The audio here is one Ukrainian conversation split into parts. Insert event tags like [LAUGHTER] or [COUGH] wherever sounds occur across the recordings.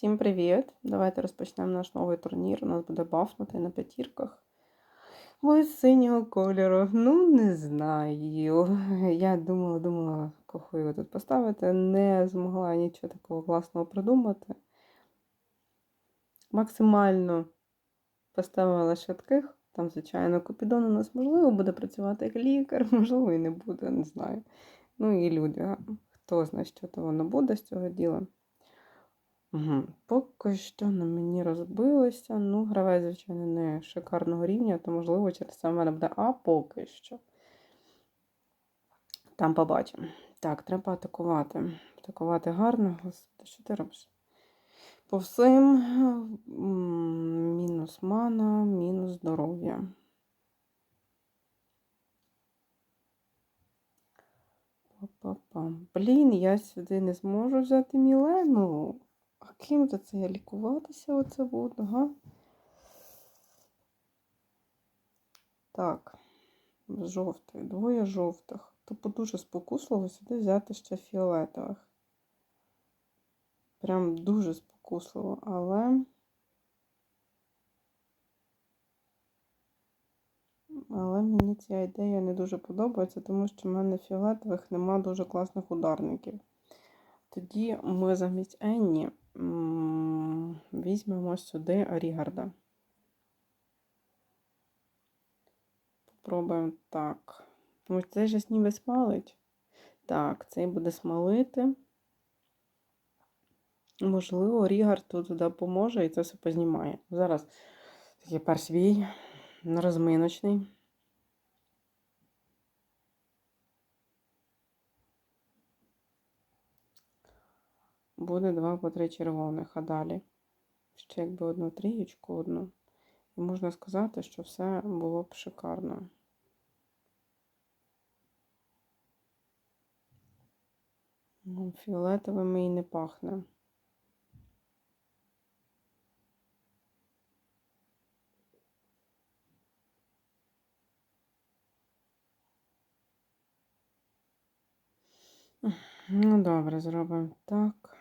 Всім привіт! Давайте розпочнемо наш новий турнір. У нас буде бафнутий на п'ятірках. Ось синього кольору. Ну, не знаю. Я думала, думала, кого його тут поставити. Не змогла нічого такого класного придумати. Максимально поставила швидких. Там, звичайно, Купідон у нас можливо буде працювати як лікар, [LAUGHS] можливо, і не буде, не знаю. Ну і люди. Хто знає, що то воно буде з цього діла. Угу. Поки що на мені розбилося. Ну, гравець, звичайно, не шикарного рівня, то, можливо, через це в мене буде А поки що. Там побачимо. Так, треба атакувати. Атакувати гарно. Господи, що ти робиш? По всім мінус мана, мінус здоров'я. Блін, я сюди не зможу взяти Мілену. А ким то це я лікуватися оце буду, га? Так, жовтий, двоє жовтих. Тобто дуже спокусливо сюди взяти ще фіолетових. Прям дуже спокусливо, але. Але мені ця ідея не дуже подобається, тому що в мене фіолетових нема дуже класних ударників. Тоді ми замість Енні візьмемо сюди Рігарда. Попробуємо так. Тому що цей же ніби смалить. Так, цей буде смалити. Можливо, Рігард тут допоможе і це все познімає. Зараз такий перший бій розминочний. Буде 2 по 3 червоних, а далі ще якби одну трієчку одну. І можна сказати, що все було б шикарно. Ну, Фіолетовими і не пахне. Ну, добре, зробимо так.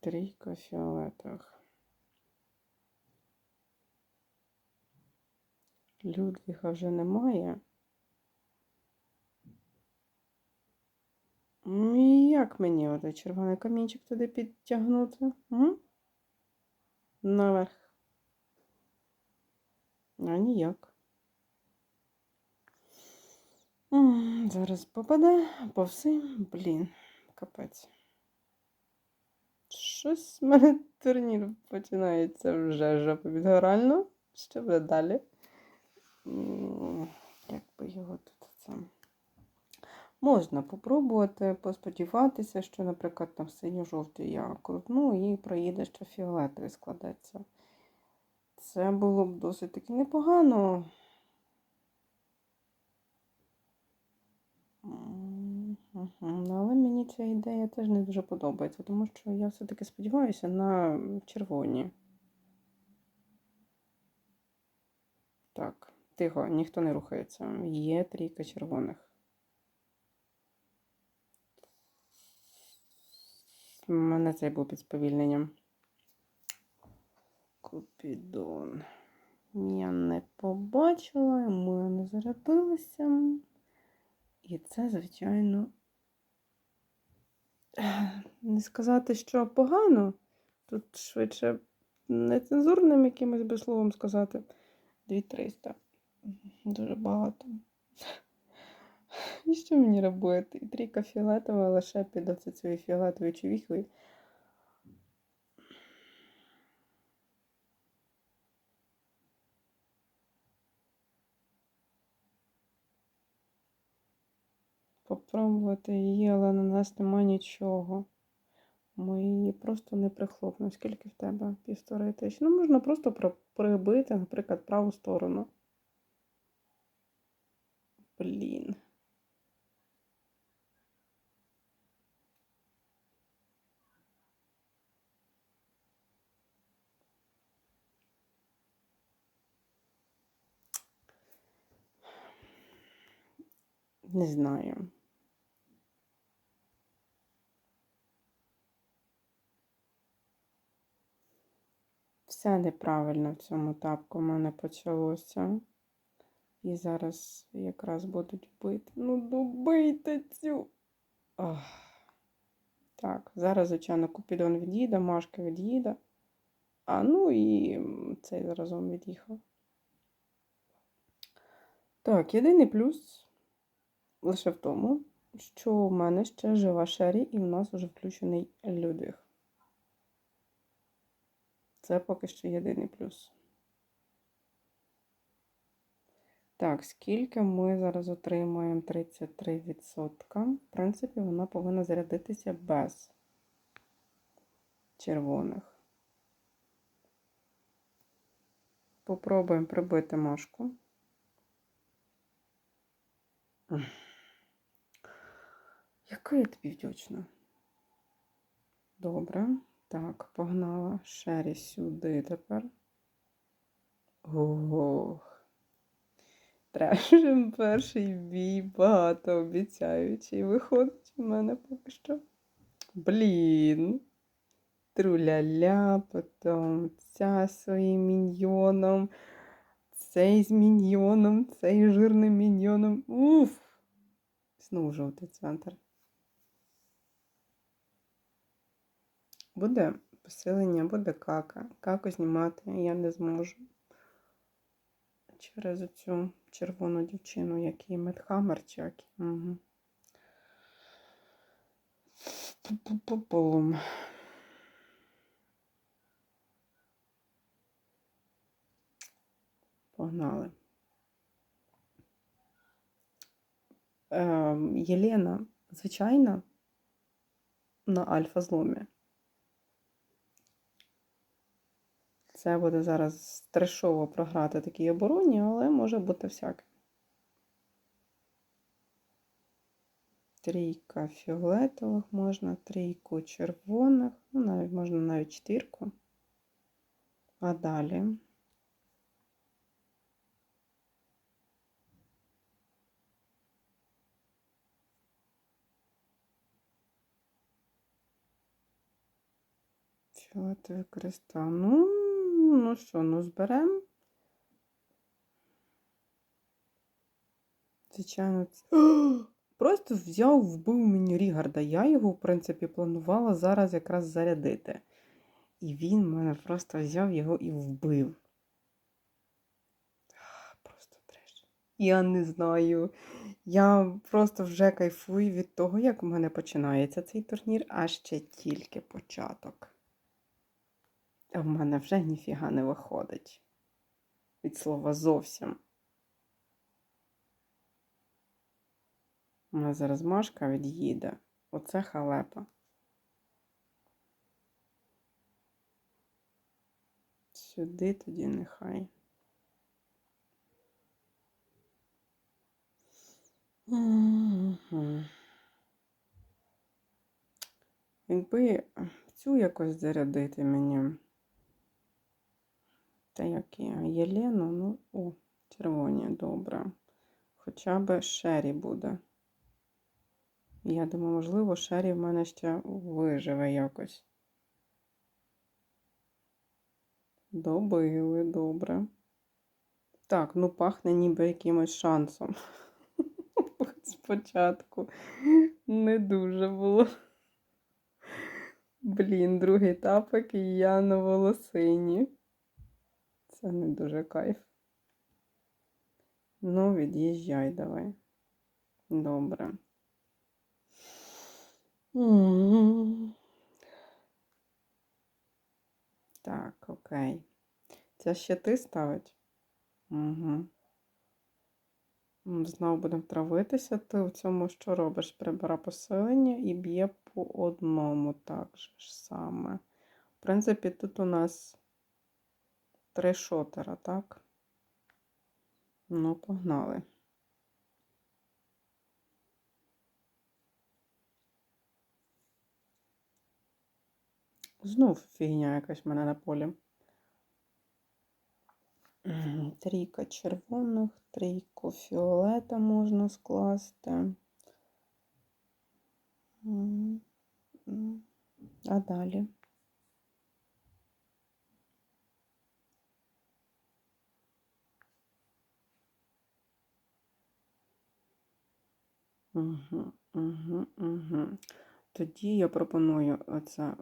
Трійка фіолетових. Людвіга вже немає. Як мені отой червоний камінчик туди підтягнути? М? Наверх. А ніяк. Зараз попаде по всім, блін, капець. Щось в мене турнір починається вже жопа відгорально. Що буде далі? Як би його тут це? Можна попробувати, посподіватися, що, наприклад, там синьо-жовтий я крутну і проїде, що фіолетовий складеться. Це було б досить таки непогано. Але мені ця ідея теж не дуже подобається, тому що я все-таки сподіваюся на червоні. Так, тихо, ніхто не рухається. Є трійка червоних. У мене цей був під сповільненням. Купідон. Я не побачила, ми не зарядилися. І це, звичайно, не сказати, що погано. Тут швидше нецензурним якимось би словом сказати. 2300. Дуже багато. І що мені робити? І трійка фіолетова лише під оце цією фіолетовою човіхою. попробувати її, але на нас нема нічого. Ми її просто не прихлопнемо. Скільки в тебе? Півтори тисячі. Ну, можна просто прибити, наприклад, праву сторону. Блін. Не знаю. Все неправильно в цьому тапку в мене почалося. І зараз якраз будуть бити. Ну, добийте цю. Ох. Так, зараз, звичайно, купідон від'їде, Машка від'їде. А ну і цей заразом від'їхав. Так, єдиний плюс лише в тому, що в мене ще жива Шері, і в нас вже включений Людвіг. Це поки що єдиний плюс. Так, скільки ми зараз отримаємо 33%. В принципі, вона повинна зарядитися без червоних. Попробуємо прибити мошку. Яка я тобі вдячна? Добре. Так, погнала Шері сюди тепер. Ох. Трешим перший бій багато обіцяючий. Виходить у мене поки що. Блін. Труля-ля, потім ця своїм міньйоном, цей з міньйоном, цей жирним міньйоном. Уф! Знову жовтий центр. Буде посилення, буде кака. Каку знімати я не зможу. Через цю червону дівчину, який Медхаммер чи який. Угу. Погнали. Е, Єлена, звичайно, на альфа-зломі. Це буде зараз трешово програти такій обороні, але може бути всяке. Трійка фіолетових можна, трійку червоних, ну, навіть можна навіть чотирку. А далі. Фіолетовий кристал. Ну, ну що, ну зберемо. Звичайно, це... [GASPS] Просто взяв, вбив мені Рігарда. Я його, в принципі, планувала зараз якраз зарядити. І він мене просто взяв його і вбив. [GASPS] Просто треш. Я не знаю. Я просто вже кайфую від того, як у мене починається цей турнір, а ще тільки початок. А в мене вже ніфіга не виходить. Від слова зовсім. У нас зараз Машка від'їде. Оце халепа. Сюди тоді нехай. Угу. Якби цю якось зарядити мені. Та які Єлену, ну, о, червоні, добре. Хоча б Шері буде. Я думаю, можливо, Шері в мене ще виживе якось. Добили, добре. Так, ну пахне ніби якимось шансом. [LAUGHS] Спочатку не дуже було. Блін, другий тапок і я на волосині. Це не дуже кайф. Ну, від'їжджай давай. Добре. Так, окей. Це ще ти ставить? Угу. Знову будемо травитися. Ти в цьому що робиш? Прибира посилення і б'є по одному так же ж саме. В принципі, тут у нас три шотера, так? Ну, погнали. Знов фігня якась в мене на полі. Трійка червоних, трійку фіолета можна скласти. А далі? Угу, угу, угу. Тоді я пропоную оце.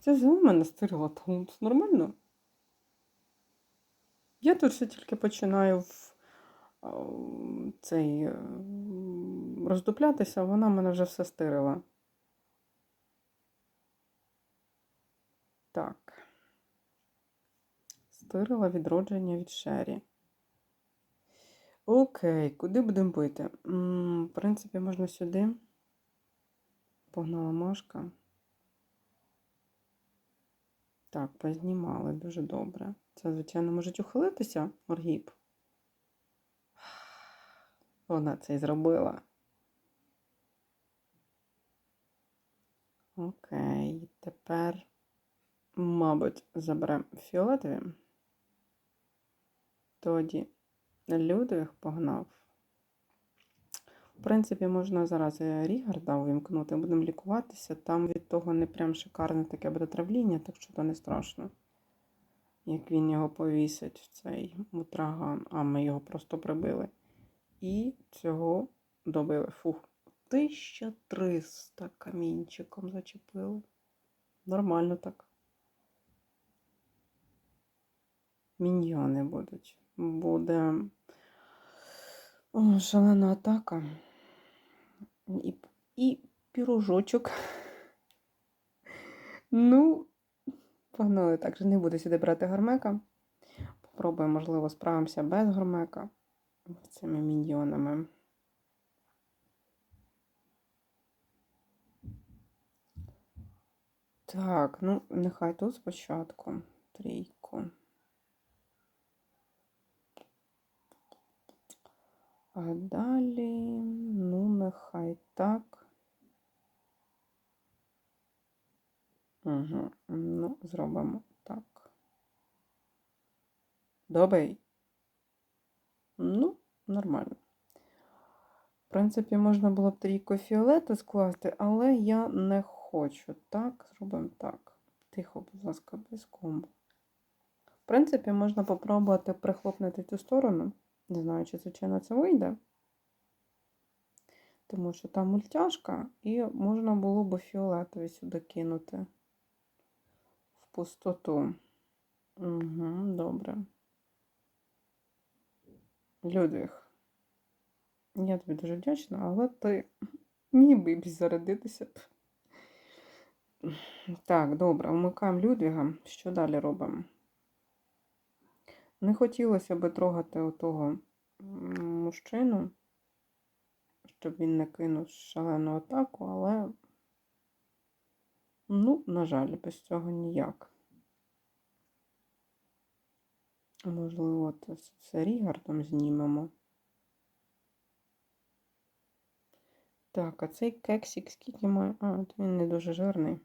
Це ж мене стирила тут. Нормально? Я тут ще тільки починаю в цей е, роздуплятися, вона мене вже все стирила. Так. Стирила відродження від Шері. Окей, куди будемо бити? М, В принципі, можна сюди. Погнала Машка. Так, познімали дуже добре. Це, звичайно, можуть ухилитися, Оргіп. Вона це й зробила. Окей, тепер, мабуть, заберемо фіолетові. Тоді Людвиг погнав. В принципі, можна зараз Рігарда увімкнути, будемо лікуватися. Там від того не прям шикарне таке буде травління, так що то не страшно. Як він його повісить в цей мутраган, а ми його просто прибили. І цього добили. Фух, 1300 камінчиком зачепили. Нормально так. Міньйони будуть. Буде шалена атака. І, і пірожочок. Ну, погнали так же не буду сюди брати гармека. Попробуємо, можливо, справимося без гармека цими міньйонами. Так, ну, нехай тут спочатку трійку. А далі, ну, нехай так. Угу. Ну, зробимо так. Добрий. Ну, нормально. В принципі, можна було б трійку фіолету скласти, але я не хочу. Так, зробимо так. Тихо, будь ласка, без комбо. В принципі, можна попробувати прихлопнути цю сторону. Не знаю, чи, звичайно, це вийде. Тому що там мультяшка, і можна було б фіолетові сюди кинути в пустоту. Угу, Добре. Людвіг. Я тобі дуже вдячна, але ти ніби б зарядитися. Так, добре, вмикаємо Людвіга. Що далі робимо? Не хотілося би трогати отого мужчину, щоб він не кинув шалену атаку, але, ну, на жаль, без цього ніяк. Можливо, це Рігардом знімемо. Так, а цей кексик скільки має? А, от він не дуже жирний.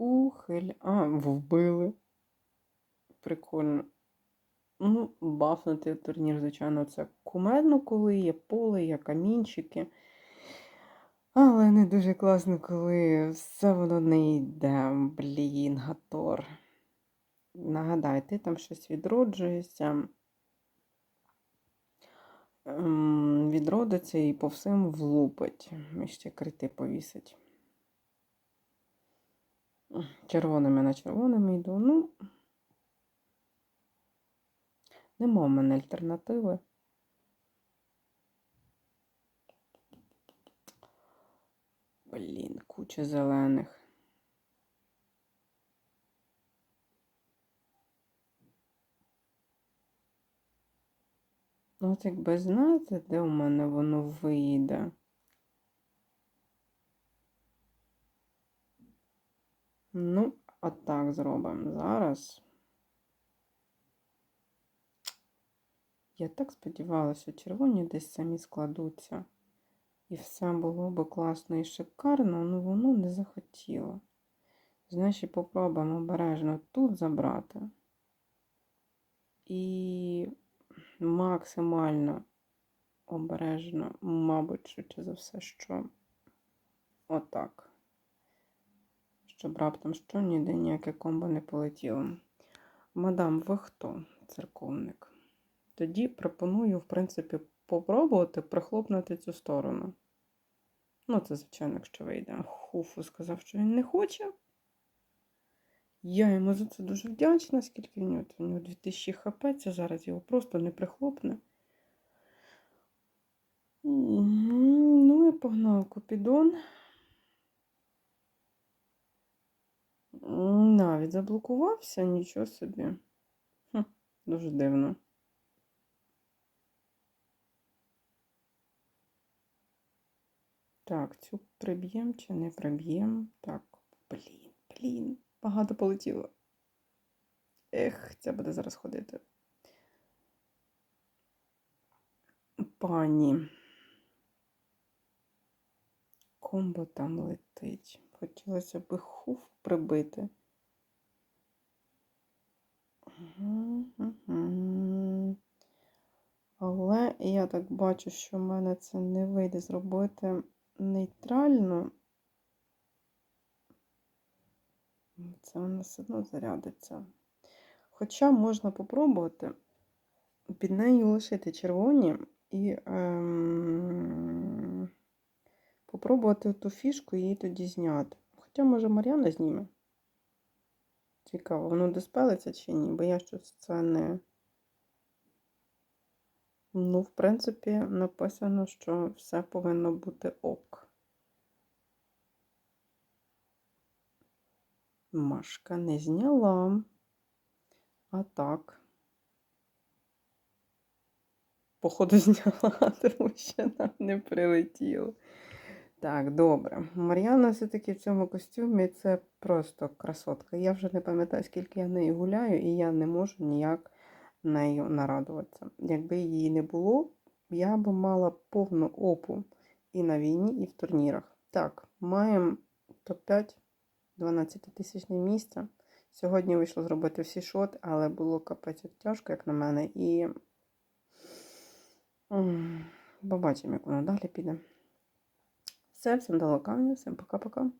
Ухиль. А, вбили. Прикольно. Ну, бафнути турнір, звичайно, це кумедно, коли є поле, є камінчики. Але не дуже класно, коли все воно не йде. Блін, Гатор. Нагадай, ти там щось відроджуєшся. Ем, відродиться і по всім влупить. І ще крити повісить. Червоними на червоними йду. Ну, нема в мене альтернативи. Блін, куча зелених. Ну, от якби знаєте, де у мене воно вийде. Ну, отак зробимо зараз. Я так сподівалася, що червоні десь самі складуться. І все було би класно і шикарно, але воно не захотіло. Значить, попробуємо обережно тут забрати. І максимально обережно, мабуть, швидше за все, що отак. Щоб раптом що ніде ніяке комбо не полетіло. Мадам, ви хто, церковник? Тоді пропоную, в принципі, попробувати прихлопнути цю сторону. Ну, це, звичайно, якщо вийде. Хуфу сказав, що він не хоче. Я йому за це дуже вдячна, скільки в нього, у нього 2000 хп, це зараз його просто не прихлопне. Ну і погнав Купідон. М, Навіть заблокувався, нічого собі. Хм, дуже дивно. Так, цю приб'єм чи не приб'єм? Так, блін, блін, багато полетіло. Ех, ця буде зараз ходити. Пані. Комбо там летить. Хотілося б хуф прибити. Але я так бачу, що в мене це не вийде зробити нейтрально. Це воно все одно зарядиться. Хоча можна попробувати під нею лишити червоні і ем, попробувати ту фішку її тоді зняти. Хоча, може, Мар'яна зніме. Цікаво, воно диспелиться чи ні, бо я щось це не. Ну, в принципі, написано, що все повинно бути ок. Машка не зняла. А так. Походу, [LAUGHS] зняла, тому що нам не прилетіло. Так, добре. Мар'яна все-таки в цьому костюмі це просто красотка. Я вже не пам'ятаю, скільки я нею гуляю, і я не можу ніяк нею нарадуватися. Якби її не було, я б мала повну опу і на війні, і в турнірах. Так, маємо топ-5, 12 тисячне місце. Сьогодні вийшло зробити всі шот, але було капець тяжко, як на мене, і побачимо, як воно далі піде. Все, всім до камінь, всім пока-пока.